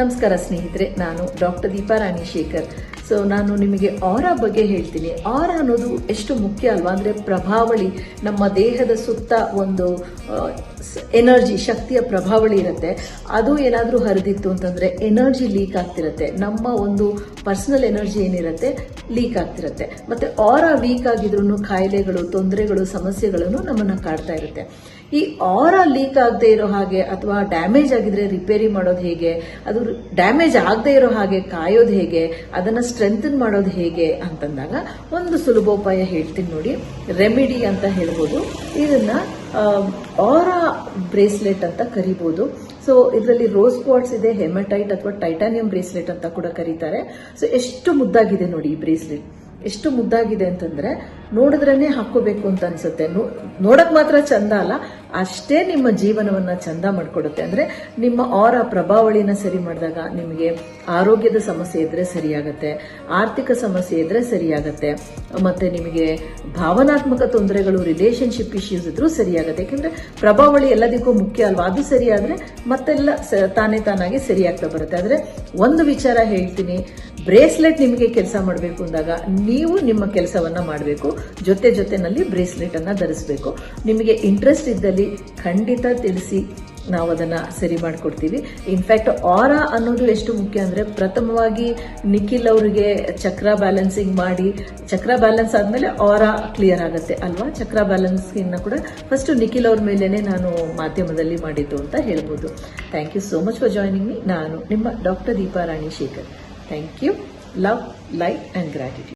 ನಮಸ್ಕಾರ ಸ್ನೇಹಿತರೆ, ನಾನು ಡಾಕ್ಟರ್ ದೀಪಾ ರಾಣಿ ಶೇಖರ್ ಸೊ ನಾನು ನಿಮಗೆ ಆರ ಬಗ್ಗೆ ಹೇಳ್ತೀನಿ. ಆರ ಅನ್ನೋದು ಎಷ್ಟು ಮುಖ್ಯ ಅಲ್ವಾ? ಅಂದರೆ ಪ್ರಭಾವಳಿ, ನಮ್ಮ ದೇಹದ ಸುತ್ತ ಒಂದು ಎನರ್ಜಿ ಶಕ್ತಿಯ ಪ್ರಭಾವಳಿ ಇರುತ್ತೆ. ಅದು ಏನಾದರೂ ಹರಿದಿತ್ತು ಅಂತಂದರೆ ಎನರ್ಜಿ ಲೀಕ್ ಆಗ್ತಿರುತ್ತೆ. ನಮ್ಮ ಒಂದು ಪರ್ಸನಲ್ ಎನರ್ಜಿ ಏನಿರುತ್ತೆ ಲೀಕ್ ಆಗ್ತಿರುತ್ತೆ. ಮತ್ತು ಆರ ವೀಕ್ ಆಗಿದ್ರೂ ಕಾಯಿಲೆಗಳು ತೊಂದರೆಗಳು, ಸಮಸ್ಯೆಗಳನ್ನು ನಮ್ಮನ್ನು ಕಾಡ್ತಾ ಇರುತ್ತೆ. ಈ ಆರ ಲೀಕ್ ಆಗದೆ ಇರೋ ಹಾಗೆ, ಅಥವಾ ಡ್ಯಾಮೇಜ್ ಆಗಿದ್ರೆ ರಿಪೇರಿ ಮಾಡೋದು ಹೇಗೆ? ಅದು ಡ್ಯಾಮೇಜ್ ಆಗದೆ ಇರೋ ಹಾಗೆ ಕಾಯೋದು ಹೇಗೆ, ಅದನ್ನ ಸ್ಟ್ರೆಂಥನ್ ಮಾಡೋದು ಹೇಗೆ ಅಂತಂದಾಗ ಒಂದು ಸುಲಭೋಪಾಯ ಹೇಳ್ತೀನಿ ನೋಡಿ. ರೆಮಿಡಿ ಅಂತ ಹೇಳ್ಬೋದು. ಇದನ್ನ ಆರಾ ಬ್ರೇಸ್ಲೆಟ್ ಅಂತ ಕರಿಬಹುದು ಸೊ ಇದರಲ್ಲಿ ರೋಸ್ ಕ್ವಾಟ್ಸ್ ಇದೆ ಹೆಮಟೈಟ್ ಅಥವಾ ಟೈಟಾನಿಯಂ ಬ್ರೇಸ್ಲೆಟ್ ಅಂತ ಕೂಡ ಕರೀತಾರೆ. ಸೊ ಎಷ್ಟು ಮುದ್ದಾಗಿದೆ ನೋಡಿ ಈ ಬ್ರೇಸ್ಲೆಟ್ ಎಷ್ಟು ಮುದ್ದಾಗಿದೆ ಅಂತಂದ್ರೆ ನೋಡಿದ್ರೇನೆ ಹಾಕೋಬೇಕು ಅಂತ ಅನ್ಸುತ್ತೆ. ನೋಡಕ್ ಮಾತ್ರ ಚಂದ ಅಲ್ಲ ಅಷ್ಟೇ ನಿಮ್ಮ ಜೀವನವನ್ನ ಚಂದ ಮಾಡಿಕೊಡುತ್ತೆ. ಅಂದ್ರೆ ನಿಮ್ಮ ಅವರ ಪ್ರಭಾವಳಿನ ಸರಿ ಮಾಡಿದಾಗ ನಿಮಗೆ ಆರೋಗ್ಯದ ಸಮಸ್ಯೆ ಇದ್ರೆ ಸರಿಯಾಗತ್ತೆ, ಆರ್ಥಿಕ ಸಮಸ್ಯೆ ಇದ್ರೆ ಸರಿಯಾಗತ್ತೆ, ಮತ್ತೆ ನಿಮಗೆ ಭಾವನಾತ್ಮಕ ತೊಂದರೆಗಳು ರಿಲೇಶನ್ಶಿಪ್ ಇಶ್ಯೂಸ್ ಇದ್ರೂ ಸರಿಯಾಗತ್ತೆ. ಯಾಕೆಂದರೆ ಪ್ರಭಾವಳಿ ಎಲ್ಲದಕ್ಕೂ ಮುಖ್ಯ ಅಲ್ವಾ? ಅದು ಸರಿಯಾದ್ರೆ ಮತ್ತೆಲ್ಲ ತಾನೇ ತಾನಾಗಿ ಸರಿಯಾಗ್ತಾ ಬರುತ್ತೆ. ಆದರೆ ಒಂದು ವಿಚಾರ ಹೇಳ್ತೀನಿ ಬ್ರೇಸ್ಲೆಟ್ ನಿಮಗೆ ಕೆಲಸ ಮಾಡಬೇಕು ಅಂದಾಗ ನೀವು ನಿಮ್ಮ ಕೆಲಸವನ್ನ ಮಾಡಬೇಕು, ಜೊತೆ ಜೊತೆನಲ್ಲಿ ಬ್ರೇಸ್ಲೆಟ್ ಅನ್ನ ಧರಿಸಬೇಕು. ನಿಮಗೆ ಇಂಟ್ರೆಸ್ಟ್ ಇದ್ದಲ್ಲಿ ಖಂಡಿತ ತಿಳಿಸಿ ನಾವು ಅದನ್ನ ಸರಿ ಮಾಡಿಕೊಡ್ತೀವಿ. ಇನ್ಫ್ಯಾಕ್ಟ್ ಆರ ಅನ್ನೋದು ಎಷ್ಟು ಮುಖ್ಯ ಅಂದ್ರೆ ಪ್ರಥಮವಾಗಿ ನಿಖಿಲ್ ಅವರಿಗೆ ಚಕ್ರ ಬ್ಯಾಲೆನ್ಸಿಂಗ್ ಮಾಡಿ, ಚಕ್ರ ಬ್ಯಾಲೆನ್ಸ್ ಆದಮೇಲೆ ಆರ ಕ್ಲಿಯರ್ ಆಗುತ್ತೆ ಅಲ್ವಾ? ಚಕ್ರ ಬ್ಯಾಲೆನ್ಸಿಂಗ್ನ ಕೂಡ ಫಸ್ಟ್ ನಿಖಿಲ್ ಅವ್ರ ಮೇಲೇ ನಾನು ಮಾಧ್ಯಮದಲ್ಲಿ ಮಾಡಿದ್ದು ಅಂತ ಹೇಳ್ಬೋದು. Thank you so much for joining me ನಾನು ನಿಮ್ಮ doctor Deepa Rani Shekhar Thank you. Love, light and gratitude.